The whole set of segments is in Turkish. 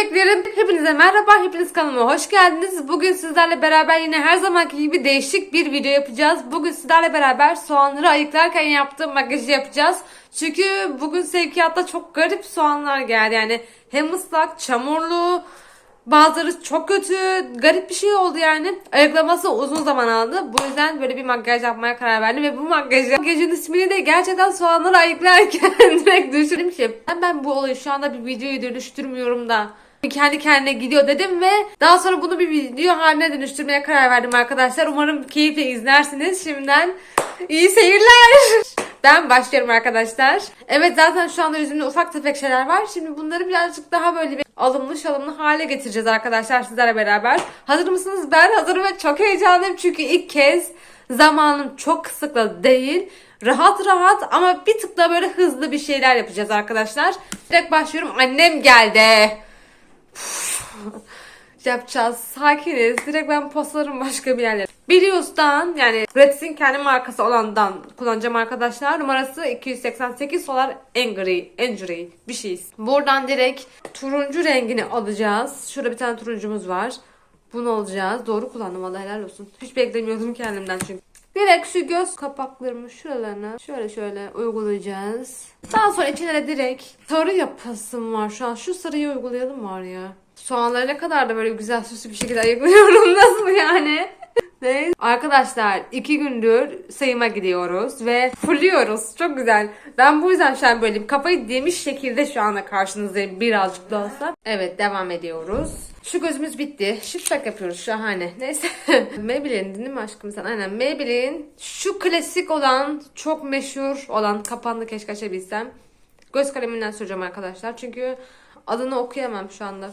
Bebeklerim hepinize merhaba hepiniz kanalıma hoş geldiniz. Bugün sizlerle beraber yine her zamanki gibi değişik bir video yapacağız. Bugün sizlerle beraber soğanları ayıklarken yaptığım makyajı yapacağız. Çünkü bugün sevkiyatta çok garip soğanlar geldi. Yani hem ıslak, çamurlu, bazıları çok kötü, garip bir şey oldu yani. Ayıklaması uzun zaman aldı. Bu yüzden böyle bir makyaj yapmaya karar verdim ve bu makyajı, makyajın ismini de gerçekten soğanları ayıklarken direkt düşündüm ki ben, ben bu olayı şu anda bir videoya dönüştürmüyorum da kendi kendine gidiyor dedim ve daha sonra bunu bir video haline dönüştürmeye karar verdim arkadaşlar. Umarım keyifle izlersiniz. Şimdiden iyi seyirler. Ben başlıyorum arkadaşlar. Evet zaten şu anda yüzümde ufak tefek şeyler var. Şimdi bunları birazcık daha böyle bir alımlı şalımlı hale getireceğiz arkadaşlar sizlerle beraber. Hazır mısınız? Ben hazırım ve çok heyecanlıyım çünkü ilk kez zamanım çok kısıtlı değil. Rahat rahat ama bir tık da böyle hızlı bir şeyler yapacağız arkadaşlar. Direkt başlıyorum. Annem geldi. Yapacağız. Sakiniz. Direkt ben postlarım başka bir yerlere. Biliyorsan yani Gratis'in kendi markası olandan kullanacağım arkadaşlar. Numarası 288 Solar Angry. Angry bir şeyiz. Buradan direkt turuncu rengini alacağız. Şurada bir tane turuncumuz var. Bunu alacağız. Doğru kullandım valla helal olsun. Hiç beklemiyordum kendimden çünkü. Direkt şu göz kapaklarımı şuralarına şöyle şöyle uygulayacağız. Daha sonra içine de direkt sarı yapasım var şu an. Şu sarıyı uygulayalım var ya. Soğanları ne kadar da böyle güzel süslü bir şekilde ayıklıyorum. Nasıl yani? Ne? Arkadaşlar iki gündür sayıma gidiyoruz ve fulluyoruz. Çok güzel. Ben bu yüzden şu an böyleyim. Kafayı demiş şekilde şu anda karşınızdayım birazcık da olsa. Evet devam ediyoruz. Şu gözümüz bitti. Shift back yapıyoruz şahane. Neyse. Maybelline değil mi aşkım sen? Aynen Maybelline. Şu klasik olan çok meşhur olan kapandı keşke açabilsem. Göz kaleminden süreceğim arkadaşlar. Çünkü adını okuyamam şu anda.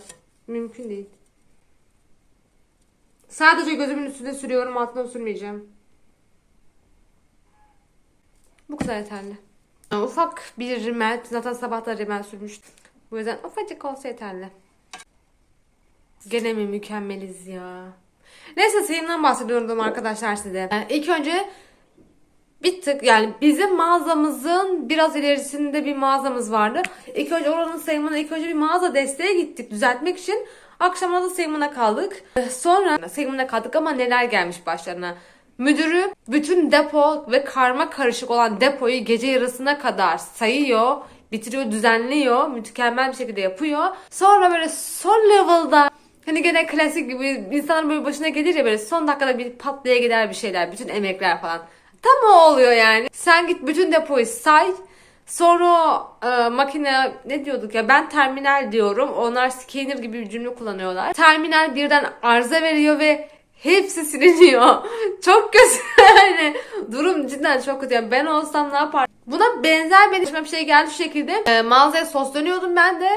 Mümkün değil. Sadece gözümün üstüne sürüyorum altına sürmeyeceğim. Bu kadar yeterli. Ufak bir rimel. Zaten sabah da rimel sürmüştüm. Bu yüzden ufacık olsa yeterli. Gene mi mükemmeliz ya. Neyse sayımdan bahsediyorum arkadaşlar size. Yani ilk önce bir tık yani bizim mağazamızın biraz ilerisinde bir mağazamız vardı. İlk önce oranın sayımına ilk önce bir mağaza desteğe gittik düzeltmek için. Akşama da sayımına kaldık. Sonra sayımına kaldık ama neler gelmiş başlarına. Müdürü bütün depo ve karma karışık olan depoyu gece yarısına kadar sayıyor, bitiriyor, düzenliyor, mükemmel bir şekilde yapıyor. Sonra böyle son level'da Hani gene klasik gibi insanların böyle başına gelir ya böyle son dakikada bir patlaya gider bir şeyler, bütün emekler falan. Tam o oluyor yani. Sen git bütün depoyu say. Sonra e, makine ne diyorduk ya ben terminal diyorum. Onlar scanner gibi bir cümle kullanıyorlar. Terminal birden arıza veriyor ve hepsi siliniyor. çok kötü yani. Durum cidden çok kötü. Yani ben olsam ne yapardım? Buna benzer benim başıma bir şey geldi şu şekilde. E, mağazaya sos dönüyordum ben de.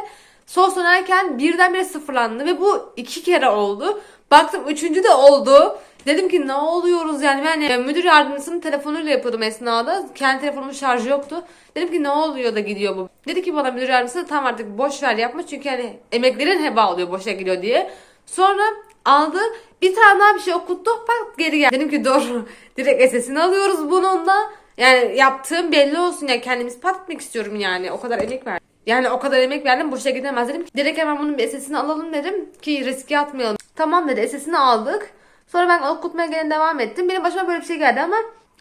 Sos dönerken birdenbire sıfırlandı ve bu iki kere oldu. Baktım üçüncü de oldu. Dedim ki ne oluyoruz yani ben yani müdür yardımcısının telefonuyla yapıyordum esnada. Kendi telefonumun şarjı yoktu. Dedim ki ne oluyor da gidiyor bu. Dedi ki bana müdür yardımcısı tam artık boş ver yapma çünkü yani emeklerin heba oluyor boşa gidiyor diye. Sonra aldı bir tane daha bir şey okuttu bak geri geldi. Dedim ki dur direkt SS'ini alıyoruz bununla. Yani yaptığım belli olsun ya yani kendimiz patlatmak istiyorum yani o kadar emek verdim. Yani o kadar emek verdim boşa gidemez dedim. Direkt hemen bunun bir SS'ini alalım dedim ki riske atmayalım. Tamam dedi SS'ini aldık. Sonra ben okutmaya gene devam ettim. Benim başıma böyle bir şey geldi ama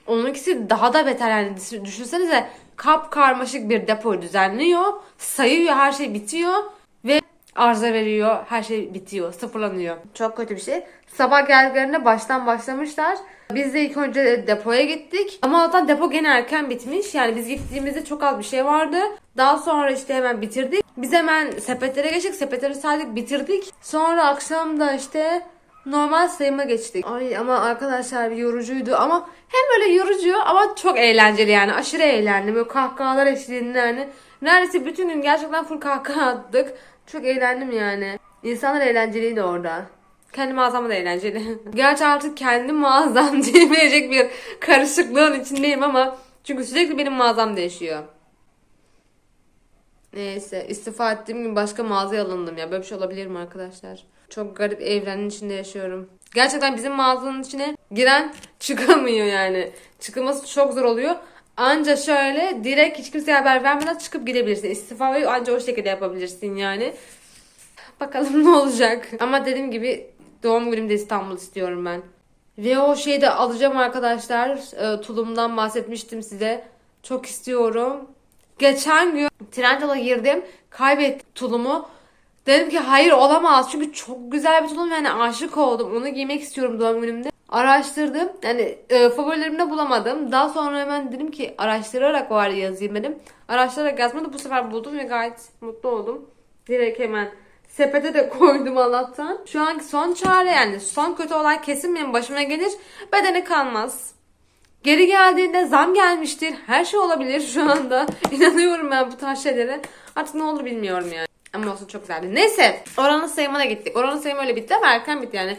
onunkisi daha da beter yani düşünsenize kap karmaşık bir depoyu düzenliyor. Sayıyor her şey bitiyor ve arıza veriyor. Her şey bitiyor. Sıfırlanıyor. Çok kötü bir şey. Sabah geldiklerinde baştan başlamışlar. Biz de ilk önce depoya gittik. Ama zaten depo gene erken bitmiş. Yani biz gittiğimizde çok az bir şey vardı. Daha sonra işte hemen bitirdik. Biz hemen sepetlere geçtik. Sepetleri saydık bitirdik. Sonra akşam da işte normal sayıma geçtik. Ay ama arkadaşlar yorucuydu ama hem böyle yorucu ama çok eğlenceli yani aşırı eğlendim. Böyle kahkahalar eşliğinde yani. Neredeyse bütün gün gerçekten full kahkaha attık. Çok eğlendim yani. İnsanlar eğlenceliydi orada. Kendi mağazam da eğlenceli. Gerçi artık kendi mağazam diyebilecek bir karışıklığın içindeyim ama çünkü sürekli benim mağazam değişiyor. Neyse istifa ettiğim gün başka mağazaya alındım ya. Böyle bir şey olabilir mi arkadaşlar? Çok garip evrenin içinde yaşıyorum. Gerçekten bizim mağazanın içine giren çıkamıyor yani. Çıkılması çok zor oluyor. Anca şöyle direkt hiç kimseye haber vermeden çıkıp gidebilirsin. İstifayı anca o şekilde yapabilirsin yani. Bakalım ne olacak. Ama dediğim gibi doğum günümde İstanbul istiyorum ben. Ve o şeyi de alacağım arkadaşlar. E, tulumdan bahsetmiştim size. Çok istiyorum. Geçen gün Trendyol'a girdim. Kaybettim tulumu. Dedim ki hayır olamaz. Çünkü çok güzel bir tulum. Yani aşık oldum. Onu giymek istiyorum doğum günümde. Araştırdım. Yani e, favorilerimde bulamadım. Daha sonra hemen dedim ki araştırarak var yazayım dedim. Araştırarak yazmadı. Bu sefer buldum ve gayet mutlu oldum. Direkt hemen sepete de koydum Allah'tan. Şu anki son çare yani son kötü olay kesin benim başıma gelir. Bedene kalmaz. Geri geldiğinde zam gelmiştir. Her şey olabilir şu anda. İnanıyorum ben bu tarz şeylere. Artık ne olur bilmiyorum yani. Ama olsun çok güzeldi. Neyse. Oranın sayımına gittik. Oranın sayımı öyle bitti ama erken bitti yani.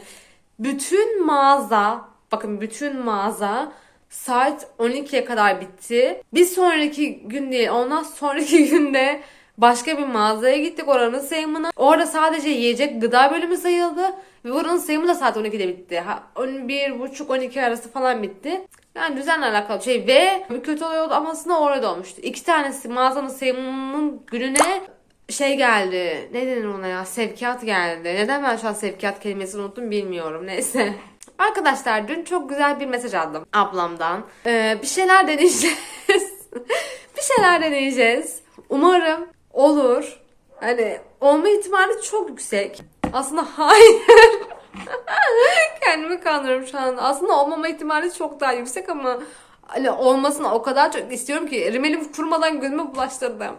Bütün mağaza, bakın bütün mağaza saat 12'ye kadar bitti. Bir sonraki gün değil, ondan sonraki günde başka bir mağazaya gittik oranın sayımına. Orada sadece yiyecek gıda bölümü sayıldı. Ve oranın sayımı da saat 12'de bitti. Ha, 11.30-12 arası falan bitti. Yani düzenle alakalı şey ve bir kötü olay oldu ama aslında orada olmuştu. İki tanesi mağazanın sayımının gününe şey geldi. Ne denir ona ya? Sevkiyat geldi. Neden ben şu an sevkiyat kelimesini unuttum bilmiyorum. Neyse. Arkadaşlar dün çok güzel bir mesaj aldım ablamdan. Ee, bir şeyler deneyeceğiz. bir şeyler deneyeceğiz. Umarım olur. Hani olma ihtimali çok yüksek. Aslında hayır. Kendimi kandırıyorum şu anda. Aslında olmama ihtimali çok daha yüksek ama hani olmasını o kadar çok istiyorum ki rimeli kurmadan gözüme bulaştırdım.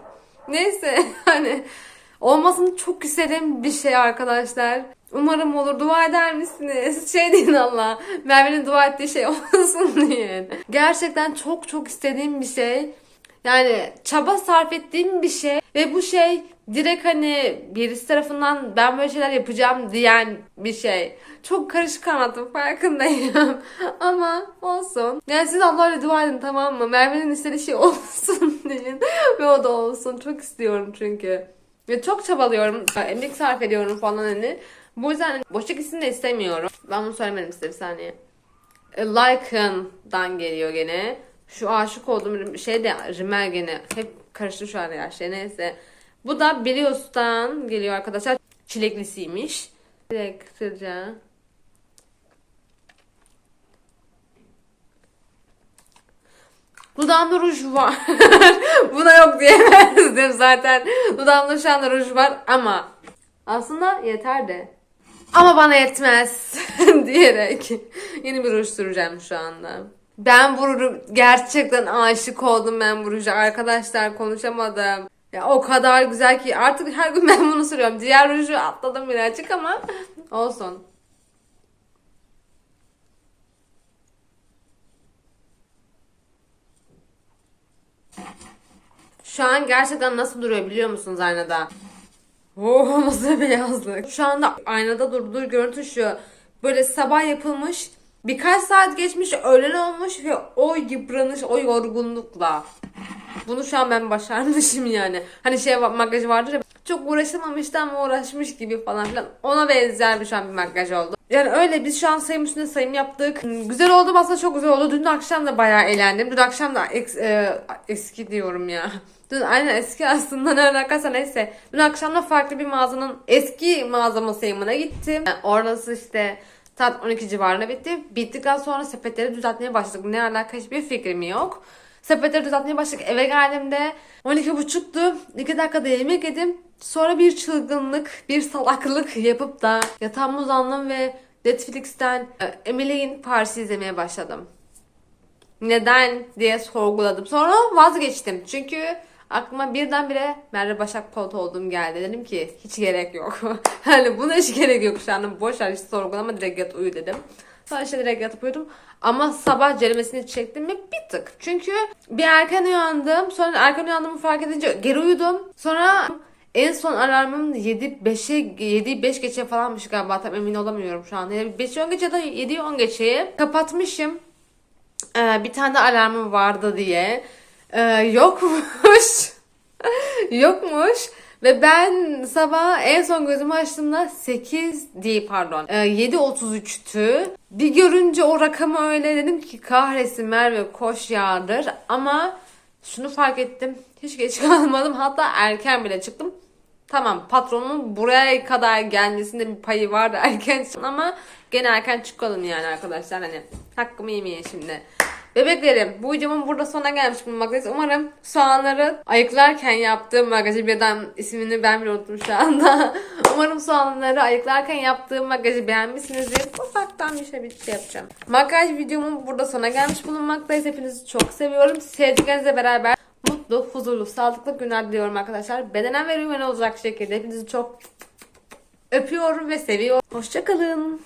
Neyse hani olmasını çok istediğim bir şey arkadaşlar. Umarım olur. Dua eder misiniz? Şey deyin Allah. Merve'nin dua ettiği şey olsun diye. Gerçekten çok çok istediğim bir şey. Yani çaba sarf ettiğim bir şey ve bu şey direkt hani birisi tarafından ben böyle şeyler yapacağım diyen bir şey. Çok karışık anlattım farkındayım. Ama olsun. Yani siz Allah'la dua edin tamam mı? Merve'nin istediği şey olsun deyin. ve o da olsun. Çok istiyorum çünkü. Ve çok çabalıyorum. Emek sarf ediyorum falan hani. Bu yüzden boşa gitsin de istemiyorum. Ben bunu söylemedim size bir saniye. E, Lycan'dan geliyor gene. Şu aşık olduğum şey de Rimmel gene. Hep karıştı şu an her şey neyse. Bu da Bilios'tan geliyor arkadaşlar. Çileklisiymiş. Direkt kısaca. Dudağımda ruj var. Buna yok diyemezdim zaten. Dudağımda şu anda ruj var ama aslında yeter de. Ama bana yetmez diyerek yeni bir ruj süreceğim şu anda. Ben bu ruju gerçekten aşık oldum ben bu ruja. Arkadaşlar konuşamadım. Ya o kadar güzel ki artık her gün ben bunu sürüyorum. Diğer ruju atladım birazcık ama olsun. Şu an gerçekten nasıl duruyor biliyor musunuz aynada? Oh nasıl beyazlık. Şu anda aynada durduğu görüntü şu. Böyle sabah yapılmış. Birkaç saat geçmiş öğlen olmuş ve o yıpranış, o yorgunlukla. Bunu şu an ben başarmışım yani. Hani şey makyaj vardır ya. Çok uğraşamamıştı ama uğraşmış gibi falan filan. Ona benzer bir şu an bir makyaj oldu. Yani öyle biz şu an sayım üstünde sayım yaptık. Hmm, Güzel oldu aslında çok güzel oldu. Dün akşam da bayağı eğlendim. Dün akşam da eks- e, eski diyorum ya. Dün aynen eski aslında ne alakası neyse. Dün akşam da farklı bir mağazanın eski mağazama sayımına gittim. Yani orası işte saat 12 civarında bitti. Bittikten sonra sepetleri düzeltmeye başladık. Ne alaka hiçbir fikrim yok. Sepetleri düzeltmeye başladık. Eve geldiğimde 12.30'tu. 2 dakikada yemek yedim. Sonra bir çılgınlık, bir salaklık yapıp da yatağıma uzandım ve Netflix'ten e, Emily'in Paris'i izlemeye başladım. Neden diye sorguladım. Sonra vazgeçtim. Çünkü aklıma birdenbire Merve Başak Polat olduğum geldi. Dedim ki hiç gerek yok. hani buna hiç gerek yok şu anda. Boş ver hiç sorgulama direkt yat uyu dedim. Sonra işte direkt yatıp uyudum. Ama sabah ceremesini çektim mi bir tık. Çünkü bir erken uyandım. Sonra erken uyandığımı fark edince geri uyudum. Sonra en son alarmım 7 5'e 7 5 geçe falanmış galiba tam emin olamıyorum şu anda. 5 10 geçe ya da 7 10 geçeye kapatmışım. Ee, bir tane de alarmım vardı diye. Ee, yokmuş. yokmuş. Ve ben sabah en son gözümü açtığımda 8 değil pardon e, 7.33'tü. Bir görünce o rakamı öyle dedim ki kahretsin Merve koş yağdır. Ama şunu fark ettim. Hiç geç kalmadım. Hatta erken bile çıktım. Tamam patronumun buraya kadar gelmesinde bir payı var erken ama gene erken çıkalım yani arkadaşlar hani hakkımı yemeyin şimdi. Bebeklerim bu videomun burada sonuna gelmiş bulunmaktayız. Umarım soğanları ayıklarken yaptığım magazin birden ismini ben bile unuttum şu anda. Umarım soğanları ayıklarken yaptığım magazin beğenmişsinizdir. Ufaktan bir şey bir şey yapacağım. Makyaj videomun burada sona gelmiş bulunmaktayız. Hepinizi çok seviyorum. Sevdiklerinizle beraber mutlu, huzurlu, sağlıklı günler diliyorum arkadaşlar. Bedenen ve olacak şekilde hepinizi çok öpüyorum ve seviyorum. Hoşçakalın.